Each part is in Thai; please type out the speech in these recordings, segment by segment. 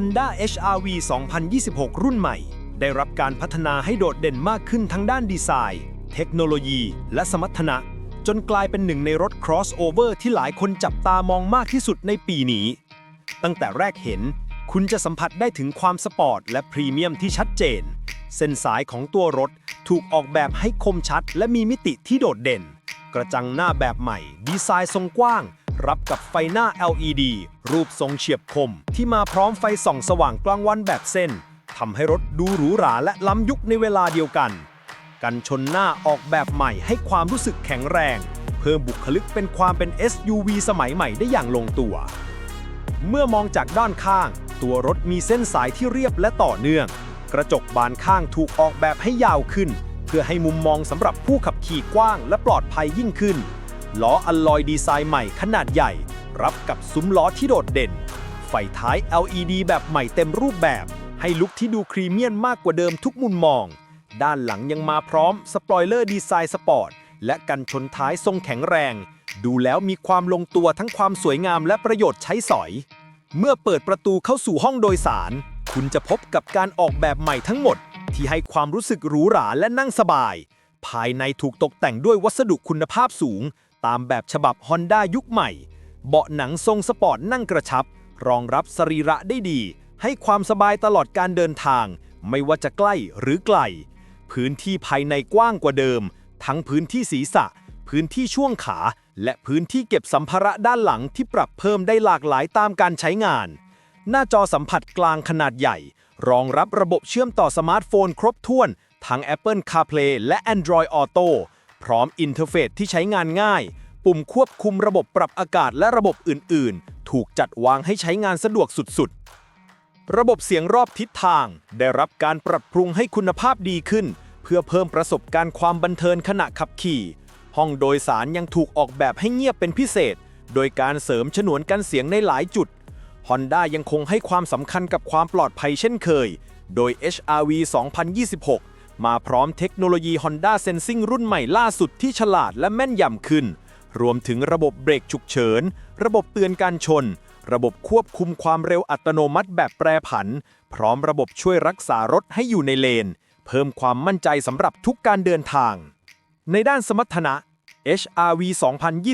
Honda HR-V 2026 รุ่นใหม่ ได้รับการพัฒนาให้โดดเด่นมากขึ้นทั้งด้านดีไซน์ เทคโนโลยี และสมรรถนะ จนกลายเป็นหนึ่งในรถ crossover ที่หลายคนจับตามองมากที่สุดในปีนี้ ตั้งแต่แรกเห็น คุณจะสัมผัสได้ถึงความสปอร์ตและพรีเมียมที่ชัดเจน เส้นสายของตัวรถถูกออกแบบให้คมชัด และมีมิติที่โดดเด่น กระจังหน้าแบบใหม่ ดีไซน์ทรงกว้าง รับกับไฟหน้า LED รูปทรงเฉียบคม ที่มาพร้อมไฟส่องสว่างกลางวันแบบเส้นทำให้รถดูหรูหราและล้ำยุคในเวลาเดียวกัน กันชนหน้าออกแบบใหม่ให้ความรู้สึกแข็งแรง เพิ่มบุคลิกเป็นความเป็น SUV สมัยใหม่ได้อย่างลงตัว เมื่อมองจากด้านข้าง ตัวรถมีเส้นสายที่เรียบและต่อเนื่อง กระจกบานข้างถูกออกแบบให้ยาวขึ้น เพื่อให้มุมมองสำหรับผู้ขับขี่กว้างและปลอดภัยยิ่งขึ้นล้ออัลลอยดีไซน์ใหม่ขนาดใหญ่ รับกับซุ้มล้อที่โดดเด่น ไฟท้าย LED แบบใหม่เต็มรูปแบบ ให้ลุคที่ดูครีเมียนมากกว่าเดิมทุกมุมมอง ด้านหลังยังมาพร้อมสปอยเลอร์ดีไซน์สปอร์ต และกันชนท้ายทรงแข็งแรง ดูแล้วมีความลงตัวทั้งความสวยงามและประโยชน์ใช้สอย เมื่อเปิดประตูเข้าสู่ห้องโดยสาร คุณจะพบกับการออกแบบใหม่ทั้งหมด ที่ให้ความรู้สึกหรูหราและนั่งสบาย ภายในถูกตกแต่งด้วยวัสดุคุณภาพสูง ตามแบบฉบับ Honda ยุคใหม่ เบาะหนังทรงสปอร์ตนั่งกระชับ รองรับสรีระได้ดี ให้ความสบายตลอดการเดินทาง ไม่ว่าจะใกล้หรือไกล พื้นที่ภายในกว้างกว่าเดิม ทั้งพื้นที่ศีรษะ พื้นที่ช่วงขา และพื้นที่เก็บสัมภาระด้านหลังที่ปรับเพิ่มได้หลากหลายตามการใช้งาน หน้าจอสัมผัสกลางขนาดใหญ่ รองรับระบบเชื่อมต่อสมาร์ทโฟนครบถ้วน ทั้ง Apple CarPlay และ Android Auto พร้อมอินเทอร์เฟซที่ใช้งานง่าย ปุ่มควบคุมระบบปรับอากาศและระบบอื่น ๆ ถูกจัดวางให้ใช้งานสะดวกสุด ๆ ระบบเสียงรอบทิศทาง ได้รับการปรับปรุงให้คุณภาพดีขึ้น เพื่อเพิ่มประสบการณ์ความบันเทิงขณะขับขี่ ห้องโดยสารยังถูกออกแบบให้เงียบเป็นพิเศษ โดยการเสริมฉนวนกันเสียงในหลายจุด Honda ยังคงให้ความสำคัญกับความปลอดภัยเช่นเคย โดย HRV 2026 มาพร้อมเทคโนโลยี Honda Sensing รุ่นใหม่ล่าสุดที่ฉลาดและแม่นยำขึ้น รวมถึงระบบเบรกฉุกเฉิน ระบบเตือนการชน ระบบควบคุมความเร็วอัตโนมัติแบบแปรผัน พร้อมระบบช่วยรักษารถให้อยู่ในเลน เพิ่มความมั่นใจสำหรับทุกการเดินทาง ในด้านสมรรถนะ HRV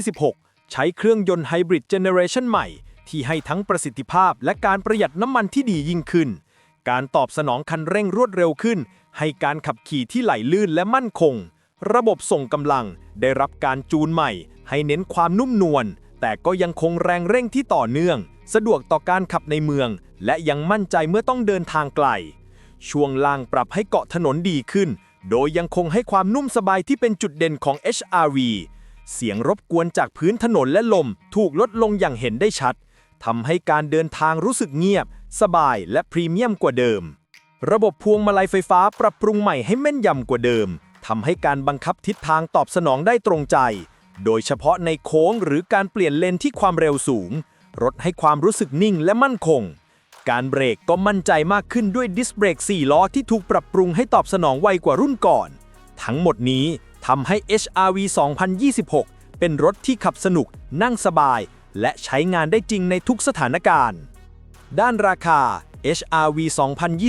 2026 ใช้เครื่องยนต์ไฮบริดเจเนเรชันใหม่ ที่ให้ทั้งประสิทธิภาพและการประหยัดน้ำมันที่ดียิ่งขึ้น การตอบสนองคันเร่งรวดเร็วขึ้น ให้การขับขี่ที่ไหลลื่นและมั่นคง ระบบส่งกำลังได้รับการจูนใหม่ ให้เน้นความนุ่มนวล แต่ก็ยังคงแรงเร่งที่ต่อเนื่อง สะดวกต่อการขับในเมือง และยังมั่นใจเมื่อต้องเดินทางไกล ช่วงล่างปรับให้เกาะถนนดีขึ้น โดยยังคงให้ความนุ่มสบายที่เป็นจุดเด่นของ HRV เสียงรบกวนจากพื้นถนนและลม ถูกลดลงอย่างเห็นได้ชัดทำให้การเดินทางรู้สึกเงียบ สบายและพรีเมียมกว่าเดิม ระบบพวงมาลัยไฟฟ้าปรับปรุงใหม่ให้แม่นยำกว่าเดิมทำให้การบังคับทิศทางตอบสนองได้ตรงใจ โดยเฉพาะในโค้งหรือการเปลี่ยนเลนที่ความเร็วสูง รถให้ความรู้สึกนิ่งและมั่นคง การเบรกก็มั่นใจมากขึ้นด้วยดิสเบรก4 ล้อที่ถูกปรับปรุงให้ตอบสนองไวกว่ารุ่นก่อน ทั้งหมดนี้ทำให้ HRV 2026 เป็นรถที่ขับสนุก นั่งสบาย และใช้งานได้จริงในทุกสถานการณ์ ด้านราคา HRV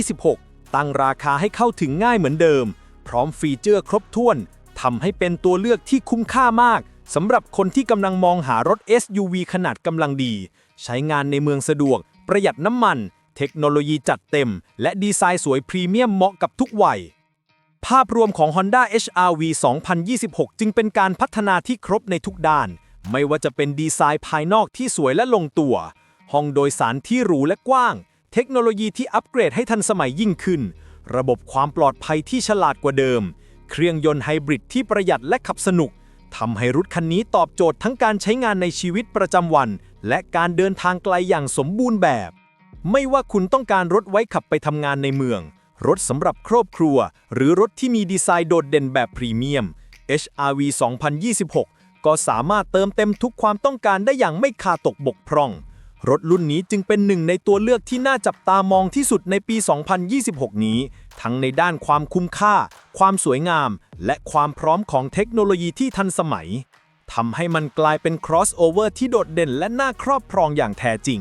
2026 ตั้งราคาให้เข้าถึงง่ายเหมือนเดิม พร้อมฟีเจอร์ครบถ้วนทำให้เป็นตัวเลือกที่คุ้มค่ามาก สำหรับคนที่กำลังมองหารถ SUV ขนาดกำลังดี ใช้งานในเมืองสะดวก ประหยัดน้ำมัน เทคโนโลยีจัดเต็ม และดีไซน์สวยพรีเมียมเหมาะกับทุกวัย ภาพรวมของ Honda HR-V 2026 จึงเป็นการพัฒนาที่ครบในทุกด้าน ไม่ว่าจะเป็นดีไซน์ภายนอกที่สวยและลงตัว ห้องโดยสารที่หรูและกว้าง เทคโนโลยีที่อัปเกรดให้ทันสมัยยิ่งขึ้น ระบบความปลอดภัยที่ฉลาดกว่าเดิม เครื่องยนต์ไฮบริดที่ประหยัดและขับสนุก ทำให้รถคันนี้ตอบโจทย์ทั้งการใช้งานในชีวิตประจำวัน และการเดินทางไกลอย่างสมบูรณ์แบบ ไม่ว่าคุณต้องการรถไว้ขับไปทำงานในเมือง รถสำหรับครอบครัว หรือรถที่มีดีไซน์โดดเด่นแบบพรีเมียม HRV 2026 ก็สามารถเติมเต็มทุกความต้องการได้อย่างไม่ขาดตกบกพร่อง รถรุ่นนี้จึงเป็นหนึ่งในตัวเลือกที่น่าจับตามองที่สุดในปี 2026 นี้ ทั้งในด้านความคุ้มค่า ความสวยงาม และความพร้อมของเทคโนโลยีที่ทันสมัยทำให้มันกลายเป็น crossover ที่โดดเด่นและน่าครอบครองอย่างแท้จริง